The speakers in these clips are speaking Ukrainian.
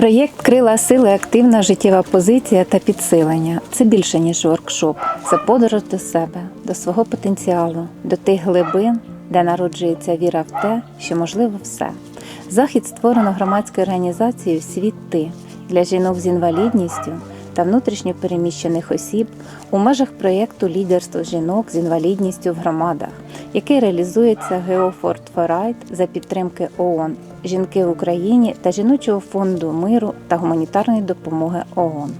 Проєкт Крила сили, активна життєва позиція та підсилення це більше ніж воркшоп. Це подорож до себе, до свого потенціалу, до тих глибин, де народжується віра в те, що можливо все. Захід створено громадською організацією Світ Ти для жінок з інвалідністю та внутрішньо переміщених осіб у межах проєкту Лідерство жінок з інвалідністю в громадах, який реалізується Геофорт Форайт за підтримки ООН, Жінки в Україні та Жіночого фонду миру та гуманітарної допомоги ООН.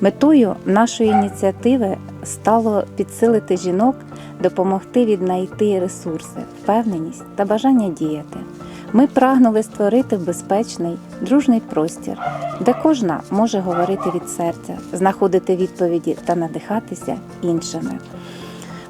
Метою нашої ініціативи стало підсилити жінок, допомогти віднайти ресурси, впевненість та бажання діяти. Ми прагнули створити безпечний, дружний простір, де кожна може говорити від серця, знаходити відповіді та надихатися іншими.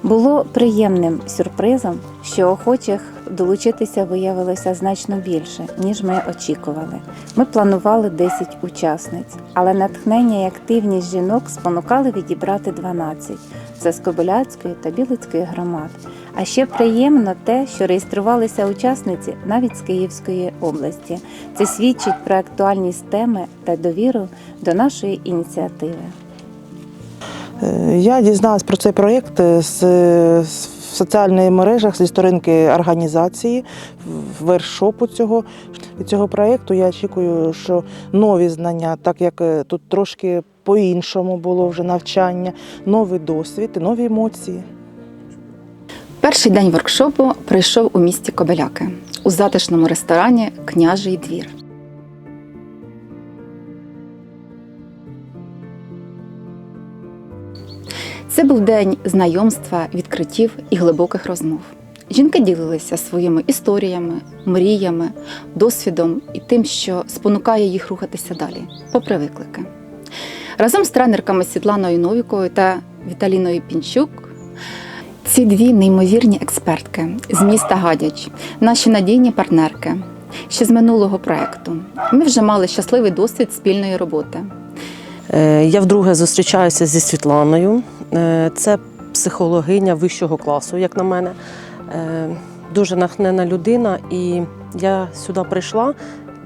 Було приємним сюрпризом, що охочих долучитися виявилося значно більше, ніж ми очікували. Ми планували 10 учасниць, але натхнення і активність жінок спонукали відібрати 12. Це з Кобиляцької та Білицької громад. А ще приємно те, що реєструвалися учасниці навіть з Київської області. Це свідчить про актуальність теми та довіру до нашої ініціативи. Е, Я дізналась про цей проєкт е, з, в соціальних мережах зі сторінки організації вершопу цього. Від цього проєкту я очікую, що нові знання, так як е, тут трошки по-іншому було вже навчання, новий досвід, нові емоції. Перший день воркшопу пройшов у місті Кобеляки у затишному ресторані Княжий двір. Це був день знайомства, відкриттів і глибоких розмов. Жінки ділилися своїми історіями, мріями, досвідом і тим, що спонукає їх рухатися далі, попри виклики. Разом з тренерками Світланою Новіковою та Віталіною Пінчук ці дві неймовірні експертки з міста Гадяч, наші надійні партнерки, ще з минулого проекту. Ми вже мали щасливий досвід спільної роботи. Е, Я вдруге зустрічаюся зі Світланою. Е, Це психологиня вищого класу, як на мене. Е, Дуже нахнена людина, і я сюди прийшла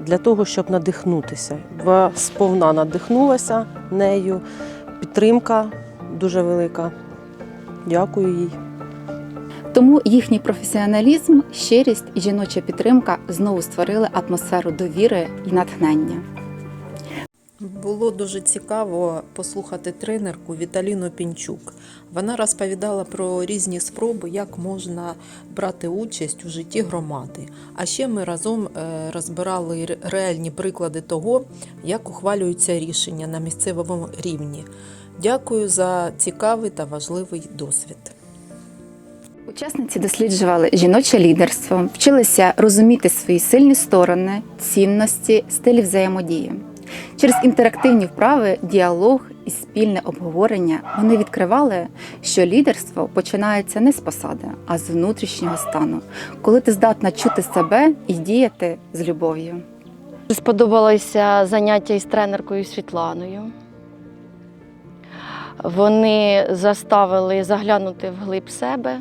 для того, щоб надихнутися. Бо Сповна надихнулася нею. Підтримка дуже велика. Дякую їй. Тому їхній професіоналізм, щирість і жіноча підтримка знову створили атмосферу довіри і натхнення. Було дуже цікаво послухати тренерку Віталіну Пінчук. Вона розповідала про різні спроби, як можна брати участь у житті громади. А ще ми разом е, розбирали реальні приклади того, як ухвалюються рішення на місцевому рівні. Дякую за цікавий та важливий досвід. Учасниці досліджували жіноче лідерство, вчилися розуміти свої сильні сторони, цінності, стилі взаємодії. Через інтерактивні вправи, діалог і спільне обговорення вони відкривали, що лідерство починається не з посади, а з внутрішнього стану, коли ти здатна чути себе і діяти з любов'ю. Сподобалося заняття із тренеркою Світланою. Вони заставили заглянути вглиб себе,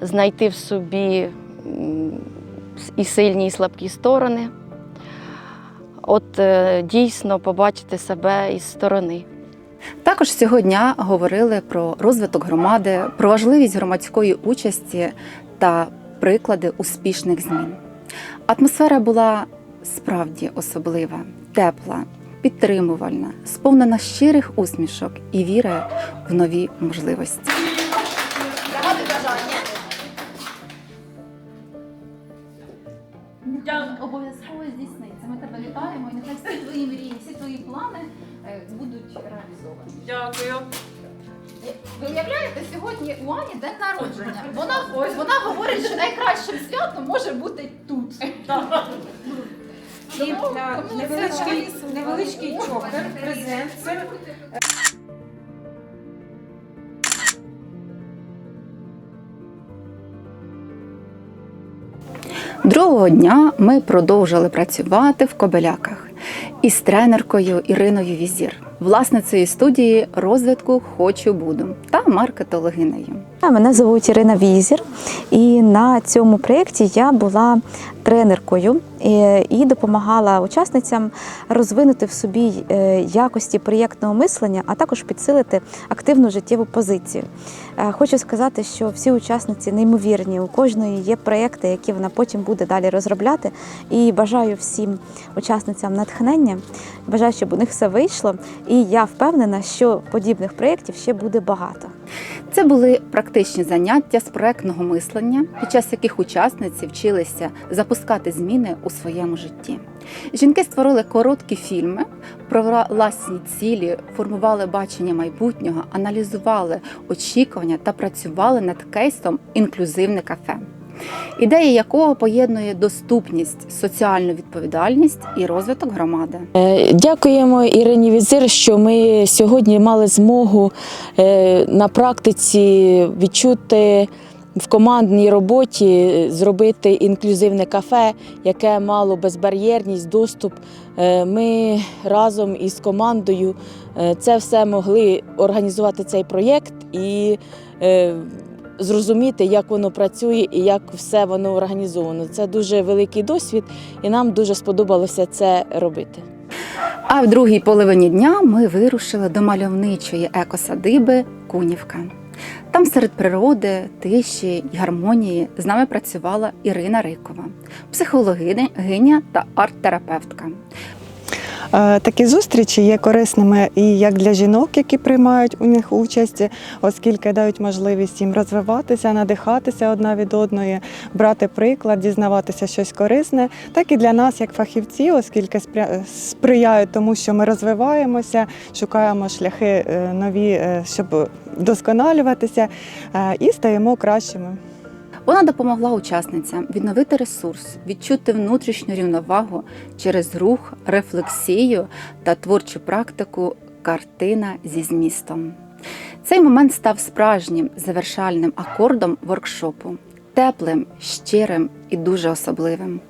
знайти в собі і сильні, і слабкі сторони. От е, дійсно побачити себе із сторони. Також цього дня говорили про розвиток громади, про важливість громадської участі та приклади успішних змін. Атмосфера була справді особлива, тепла, підтримувальна, сповнена щирих усмішок і віри в нові можливості. Плани е, будуть реалізовані. Дякую. Ви уявляєте, сьогодні у Ані день народження. Вона, вона говорить, що найкращим святом може бути тут. І на невеличкий, невеличкий чокер, презент. Це Другого дня ми продовжили працювати в Кобеляках із тренеркою Іриною Візір, власницею студії розвитку Хочу буду та маркетологинею. Мене звуть Ірина Візір, і на цьому проєкті я була тренеркою е, і допомагала учасницям розвинути в собі е, якості проєктного мислення, а також підсилити активну життєву позицію. Е, Хочу сказати, що всі учасниці неймовірні. У кожної є проєкти, які вона потім буде далі розробляти. І бажаю всім учасницям натхнення. Бажаю, щоб у них все вийшло. І я впевнена, що подібних проєктів ще буде багато. Це були практичні заняття з проектного мислення, під час яких учасниці вчилися запускати зміни у своєму житті. Жінки створили короткі фільми про власні цілі, формували бачення майбутнього, аналізували очікування та працювали над кейсом інклюзивне кафе. Ідея якого поєднує доступність, соціальну відповідальність і розвиток громади. Е, Дякуємо Ірині Візир, що ми сьогодні мали змогу е, на практиці відчути в командній роботі е, зробити інклюзивне кафе, яке мало безбар'єрність, доступ. Ми разом із командою це все могли організувати цей проєкт і зрозуміти, як воно працює і як все воно організовано. Це дуже великий досвід, і нам дуже сподобалося це робити. А в другій половині дня ми вирушили до мальовничої екосадиби Кунівка. Там серед природи, тиші й гармонії з нами працювала Ірина Рикова, психологиня та арт-терапевтка. Е, Такі зустрічі є корисними і як для жінок, які приймають у них участь, оскільки дають можливість їм розвиватися, надихатися одна від одної, брати приклад, дізнаватися щось корисне, так і для нас, як фахівці, оскільки сприяють тому, що ми розвиваємося, шукаємо шляхи е, нові, е, щоб вдосконалюватися е, і стаємо кращими. Вона допомогла учасницям відновити ресурс, відчути внутрішню рівновагу через рух, рефлексію та творчу практику картина зі змістом. Цей момент став справжнім завершальним акордом воркшопу, теплим, щирим і дуже особливим.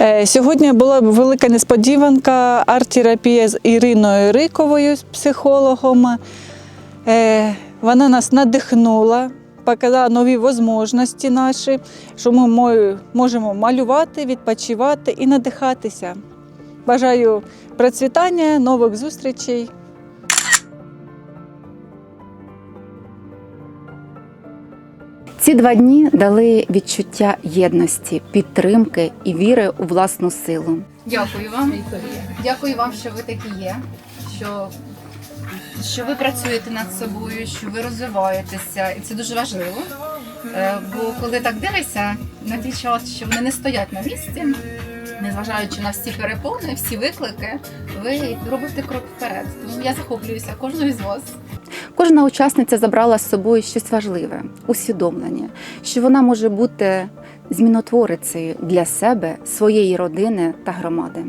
Е, Сьогодні була велика несподіванка арт-терапія з Іриною Риковою, психологом. Е, Вона нас надихнула, показала нові можливості наші, що ми можемо малювати, відпочивати і надихатися. Бажаю процвітання, нових зустрічей. Ці два дні дали відчуття єдності, підтримки і віри у власну силу. Дякую вам. Дякую вам, що ви такі є. Що, що ви працюєте над собою, що ви розвиваєтеся, і це дуже важливо. Е, Бо коли так дивишся на той час, що вони не стоять на місці, незважаючи на всі перепони, всі виклики, ви робите крок вперед. Тому я захоплююся кожною з вас. Кожна учасниця забрала з собою щось важливе, усвідомлення, що вона може бути змінотворицею для себе, своєї родини та громади.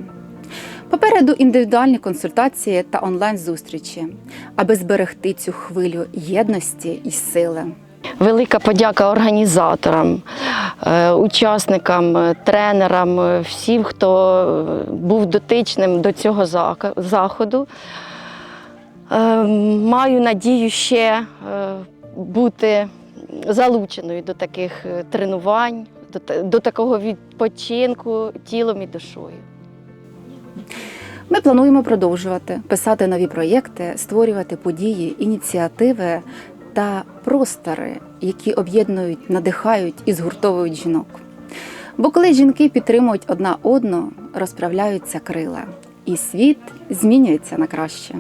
Попереду індивідуальні консультації та онлайн-зустрічі, аби зберегти цю хвилю єдності і сили. Велика подяка організаторам, е, учасникам, е, тренерам, е, всім, хто був дотичним до цього заходу. Маю надію ще бути залученою до таких тренувань, до такого відпочинку тілом і душою. Ми плануємо продовжувати писати нові проєкти, створювати події, ініціативи та простори, які об'єднують, надихають і згуртовують жінок. Бо коли жінки підтримують одна одну, розправляються крила, і світ змінюється на краще.